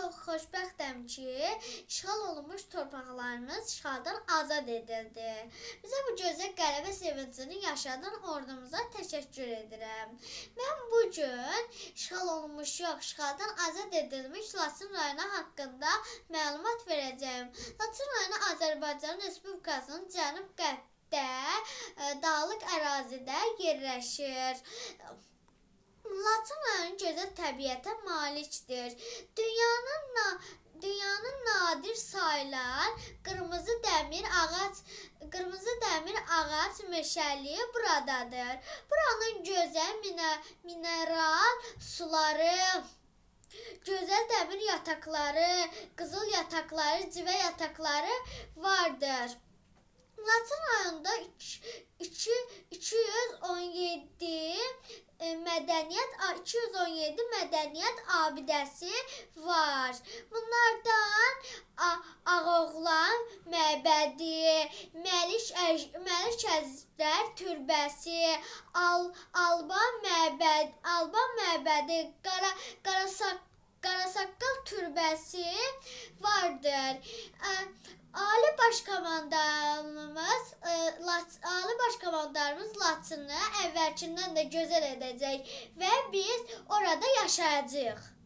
çox xoşbəxtəm ki, işğal olunmuş torpaqlarımız işğaldan azad edildi. Bizə bu gözəl qələbə sevincini yaşadan ordumuza təşəkkür edirəm. Mən bu gün işğal olunmuş yox, işğaldan azad edilmiş Laçın rayonu haqqında məlumat verəcəyim. Laçın rayonu Azərbaycan Respublikasının cənub-qərbdə e, dağlıq ərazidə yerləşir. Laçın rayonu gözəl təbiətə malikdir. Dünyanın sayılan qırmızı dəmir ağac qırmızı dəmir ağac meşəliyi buradadır. Buranın gözəl minə, mineral suları Gözəl dəmir yataqları, qızıl yataqları, civə yataqları vardır. Laçın rayonunda iç- iki, 217 e, mədəniyyət a- 217 mədəniyyət abidəsi var. Bunlardan Ağoğlan məbədi, Məlik Əj Məlik Əzlər türbəsi, Al Alban məbəd Alban məbədi, Qara Qarasak Qarasaqqal türbəsi vardır. Ali başkomandanımız e, Laç, Ali başkomandanımız Laçını əvvəlkindən də gözəl edəcək və biz orada yaşayacağıq.